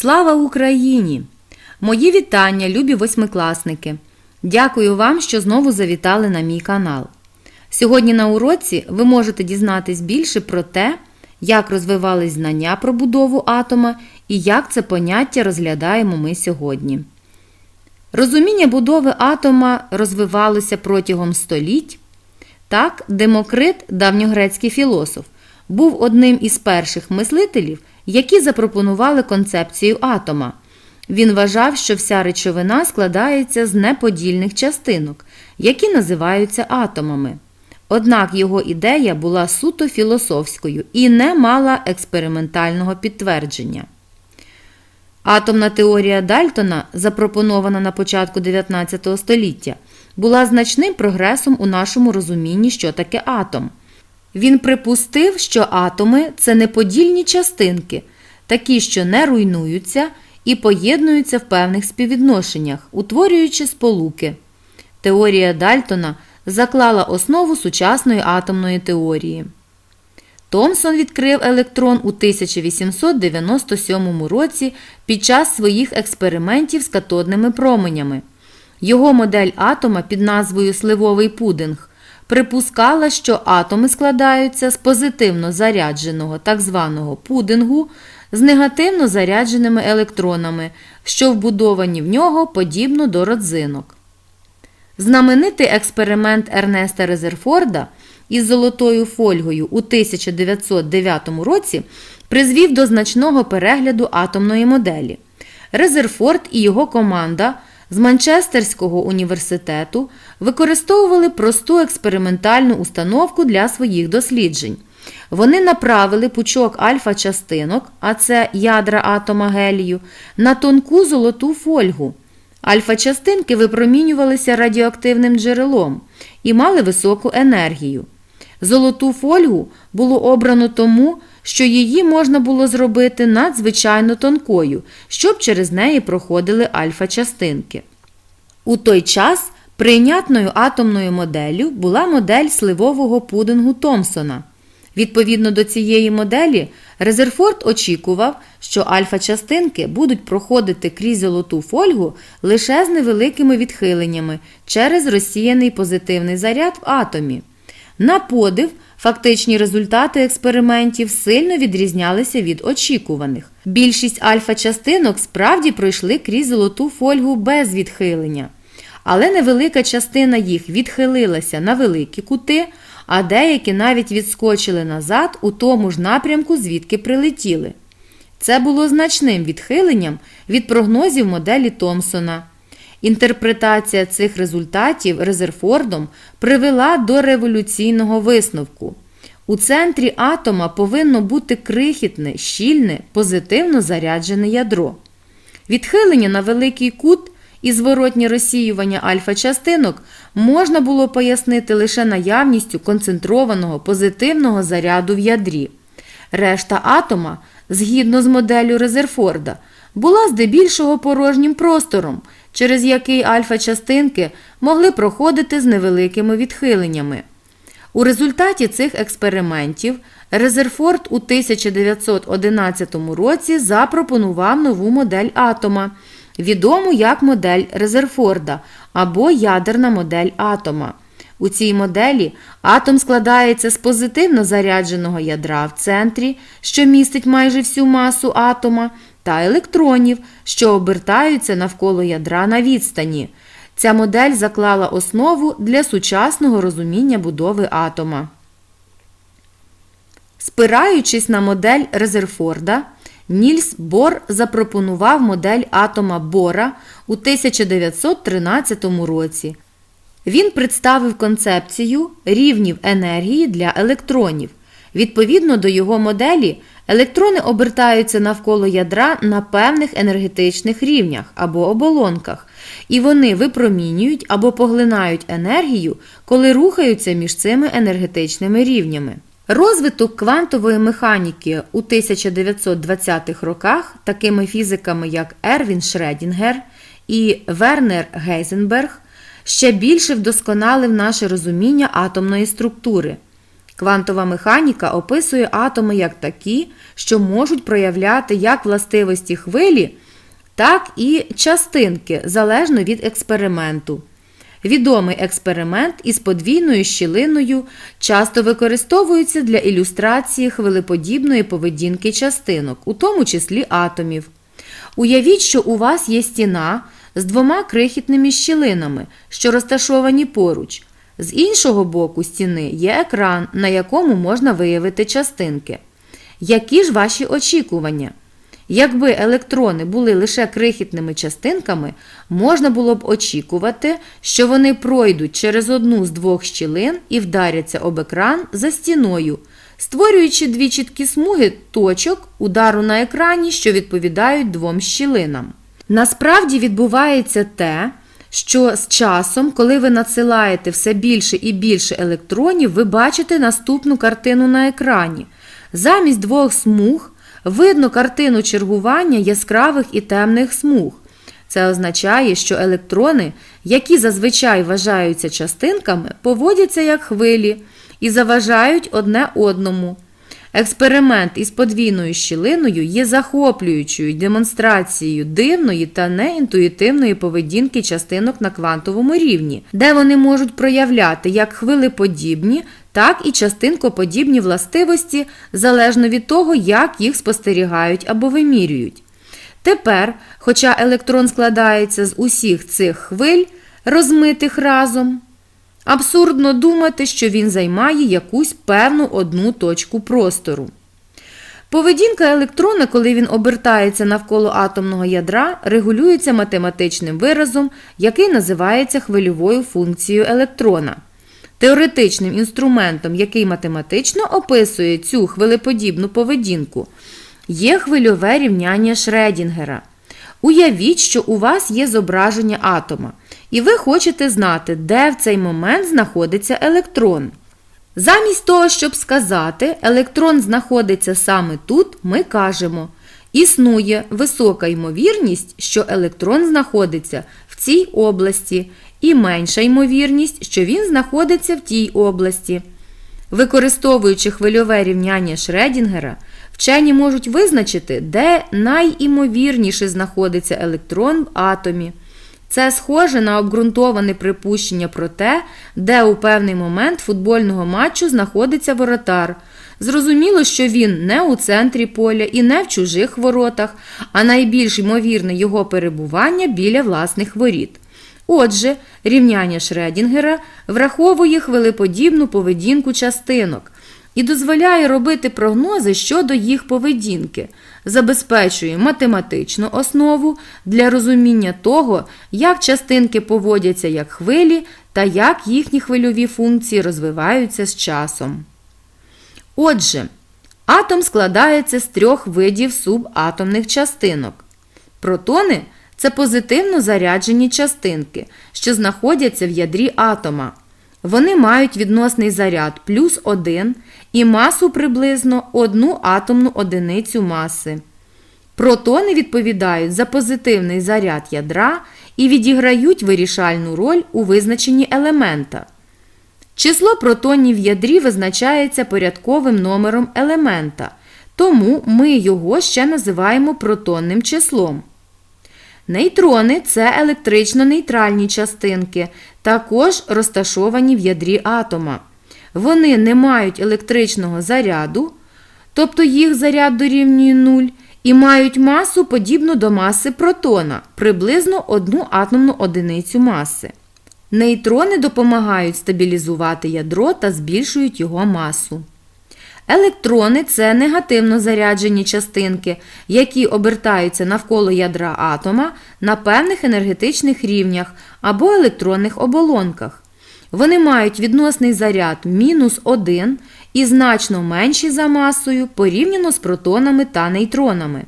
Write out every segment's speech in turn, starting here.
Слава Україні! Мої вітання, любі восьмикласники! Дякую вам, що знову завітали на мій канал. Сьогодні на уроці ви можете дізнатись більше про те, як розвивались знання про будову атома і як це поняття розглядаємо ми сьогодні. Розуміння будови атома розвивалося протягом століть. Так, Демокрит, давньогрецький філософ, був одним із перших мислителів, які запропонували концепцію атома. Він вважав, що вся речовина складається з неподільних частинок, які називаються атомами. Однак його ідея була суто філософською і не мала експериментального підтвердження. Атомна теорія Дальтона, запропонована на початку 19 століття, була значним прогресом у нашому розумінні, що таке атом. Він припустив, що атоми це неподільні частинки, такі, що не руйнуються і поєднуються в певних співвідношеннях, утворюючи сполуки. Теорія Дальтона заклала основу сучасної атомної теорії. Томсон відкрив електрон у 1897 році під час своїх експериментів з катодними променями. Його модель атома під назвою Сливовий пудинг припускала, що атоми складаються з позитивно зарядженого так званого пудингу з негативно зарядженими електронами, що вбудовані в нього подібно до родзинок. Знаменитий експеримент Ернеста Резерфорда із золотою фольгою у 1909 році призвів до значного перегляду атомної моделі. Резерфорд і його команда з Манчестерського університету використовували просту експериментальну установку для своїх досліджень. Вони направили пучок альфа-частинок, а це ядра атома гелію, на тонку золоту фольгу. Альфа-частинки випромінювалися радіоактивним джерелом і мали високу енергію. Золоту фольгу було обрано тому, що її можна було зробити надзвичайно тонкою, щоб через неї проходили альфа-частинки. У той час прийнятною атомною моделлю була модель сливового пудингу Томпсона. Відповідно до цієї моделі, Резерфорд очікував, що альфа-частинки будуть проходити крізь золоту фольгу лише з невеликими відхиленнями через розсіяний позитивний заряд в атомі. На подив, фактичні результати експериментів сильно відрізнялися від очікуваних. Більшість альфа-частинок справді пройшли крізь золоту фольгу без відхилення, але невелика частина їх відхилилася на великі кути, а деякі навіть відскочили назад у тому ж напрямку, звідки прилетіли. Це було значним відхиленням від прогнозів моделі Томпсона. Інтерпретація цих результатів Резерфордом привела до революційного висновку. У центрі атома повинно бути крихітне, щільне, позитивно заряджене ядро. Відхилення на великий кут і зворотнє розсіювання альфа-частинок можна було пояснити лише наявністю концентрованого позитивного заряду в ядрі. Решта атома, згідно з моделлю Резерфорда, була здебільшого порожнім простором, через який альфа-частинки могли проходити з невеликими відхиленнями. У результаті цих експериментів Резерфорд у 1911 році запропонував нову модель атома, відому як модель Резерфорда або ядерна модель атома. У цій моделі атом складається з позитивно зарядженого ядра в центрі, що містить майже всю масу атома, та електронів, що обертаються навколо ядра на відстані. Ця модель заклала основу для сучасного розуміння будови атома. Спираючись на модель Резерфорда, Нільс Бор запропонував модель атома Бора у 1913 році. Він представив концепцію рівнів енергії для електронів. Відповідно до його моделі, електрони обертаються навколо ядра на певних енергетичних рівнях або оболонках, і вони випромінюють або поглинають енергію, коли рухаються між цими енергетичними рівнями. Розвиток квантової механіки у 1920-х роках такими фізиками, як Ервін Шредінгер і Вернер Гейзенберг, ще більше вдосконалив наше розуміння атомної структури. Квантова механіка описує атоми як такі, що можуть проявляти як властивості хвилі, так і частинки залежно від експерименту. Відомий експеримент із подвійною щілиною часто використовується для ілюстрації хвилеподібної поведінки частинок, у тому числі атомів. Уявіть, що у вас є стіна з двома крихітними щілинами, що розташовані поруч. З іншого боку стіни є екран, на якому можна виявити частинки. Які ж ваші очікування? Якби електрони були лише крихітними частинками, можна було б очікувати, що вони пройдуть через одну з двох щілин і вдаряться об екран за стіною, створюючи дві чіткі смуги точок удару на екрані, що відповідають двом щілинам. Насправді відбувається те, що з часом, коли ви надсилаєте все більше і більше електронів, ви бачите наступну картину на екрані. Замість двох смуг видно картину чергування яскравих і темних смуг. Це означає, що електрони, які зазвичай вважаються частинками, поводяться як хвилі і заважають одне одному. Експеримент із подвійною щілиною є захоплюючою демонстрацією дивної та неінтуїтивної поведінки частинок на квантовому рівні, де вони можуть проявляти як хвилеподібні, так і частинкоподібні властивості залежно від того, як їх спостерігають або вимірюють. Тепер, хоча електрон складається з усіх цих хвиль, розмитих разом, Абсурдно думати, що він займає якусь певну одну точку простору. Поведінка електрона, коли він обертається навколо атомного ядра, регулюється математичним виразом, який називається хвильовою функцією електрона. Теоретичним інструментом, який математично описує цю хвилеподібну поведінку, є хвильове рівняння Шредінгера. Уявіть, що у вас є зображення атома, і ви хочете знати, де в цей момент знаходиться електрон. Замість того, щоб сказати, електрон знаходиться саме тут, ми кажемо, існує висока ймовірність, що електрон знаходиться в цій області, і менша ймовірність, що він знаходиться в тій області. Використовуючи хвильове рівняння Шредінгера, вчені можуть визначити, де найімовірніше знаходиться електрон в атомі. Це схоже на обґрунтоване припущення про те, де у певний момент футбольного матчу знаходиться воротар. Зрозуміло, що він не у центрі поля і не в чужих воротах, а найбільш ймовірне його перебування біля власних воріт. Отже, рівняння Шредінгера враховує хвилеподібну поведінку частинок і дозволяє робити прогнози щодо їх поведінки, забезпечує математичну основу для розуміння того, як частинки поводяться як хвилі та як їхні хвильові функції розвиваються з часом. Отже, атом складається з трьох видів субатомних частинок. Протони це позитивно заряджені частинки, що знаходяться в ядрі атома. Вони мають відносний заряд плюс 1 і масу приблизно 1 атомну одиницю маси. Протони відповідають за позитивний заряд ядра і відіграють вирішальну роль у визначенні елемента. Число протонів в ядрі визначається порядковим номером елемента, тому ми його ще називаємо протонним числом. Нейтрони це електрично нейтральні частинки, також розташовані в ядрі атома. Вони не мають електричного заряду, тобто їх заряд дорівнює 0, і мають масу подібну до маси протона, приблизно одну атомну одиницю маси. Нейтрони допомагають стабілізувати ядро та збільшують його масу. Електрони це негативно заряджені частинки, які обертаються навколо ядра атома на певних енергетичних рівнях або електронних оболонках. Вони мають відносний заряд мінус 1 і значно менші за масою порівняно з протонами та нейтронами.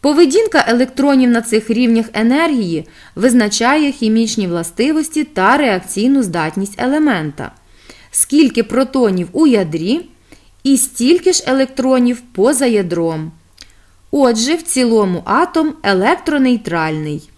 Поведінка електронів на цих рівнях енергії визначає хімічні властивості та реакційну здатність елемента. Скільки протонів у ядрі і стільки ж електронів поза ядром. Отже, в цілому атом електронейтральний.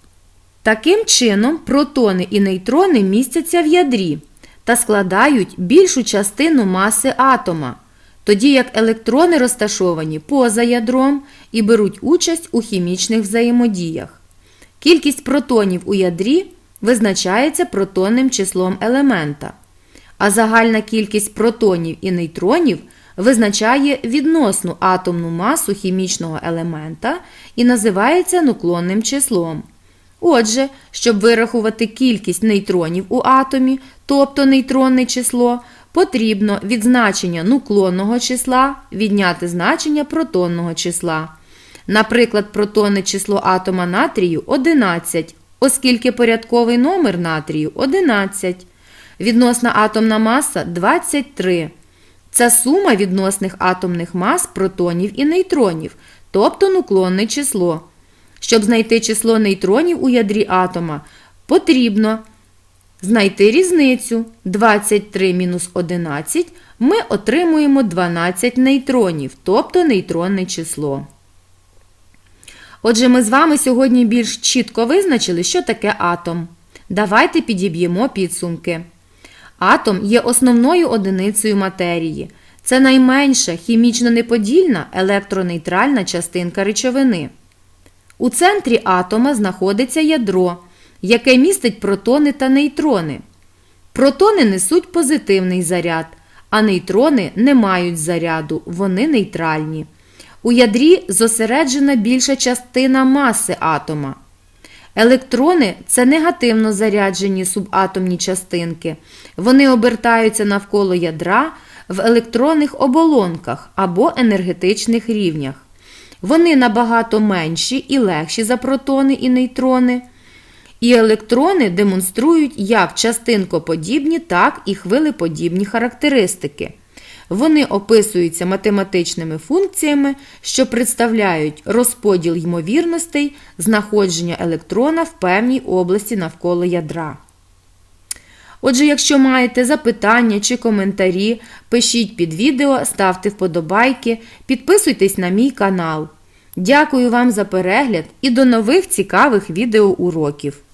Таким чином, протони і нейтрони містяться в ядрі. та складають більшу частину маси атома, тоді як електрони розташовані поза ядром і беруть участь у хімічних взаємодіях. Кількість протонів у ядрі визначається протонним числом елемента, а загальна кількість протонів і нейтронів визначає відносну атомну масу хімічного елемента і називається нуклонним числом. Отже, щоб вирахувати кількість нейтронів у атомі, тобто нейтронне число, потрібно від значення нуклонного числа відняти значення протонного числа. Наприклад, протонне число атома натрію 11, оскільки порядковий номер натрію 11. Відносна атомна маса 23. Це сума відносних атомних мас протонів і нейтронів, тобто нуклонне число. Щоб знайти число нейтронів у ядрі атома, потрібно знайти різницю 23 мінус 11 ми отримуємо 12 нейтронів, тобто нейтронне число. Отже, ми з вами сьогодні більш чітко визначили, що таке атом. Давайте підіб'ємо підсумки. Атом є основною одиницею матерії. Це найменша хімічно неподільна електронейтральна частинка речовини. У центрі атома знаходиться ядро, яке містить протони та нейтрони. Протони несуть позитивний заряд, а нейтрони не мають заряду, вони нейтральні. У ядрі зосереджена більша частина маси атома. Електрони це негативно заряджені субатомні частинки. Вони обертаються навколо ядра в електронних оболонках або енергетичних рівнях. Вони набагато менші і легші за протони і нейтрони. І електрони демонструють як частинкоподібні, так і хвилеподібні характеристики. Вони описуються математичними функціями, що представляють розподіл ймовірностей знаходження електрона в певній області навколо ядра. Отже, якщо маєте запитання чи коментарі, пишіть під відео, ставте вподобайки, підписуйтесь на мій канал. Дякую вам за перегляд і до нових цікавих відеоуроків!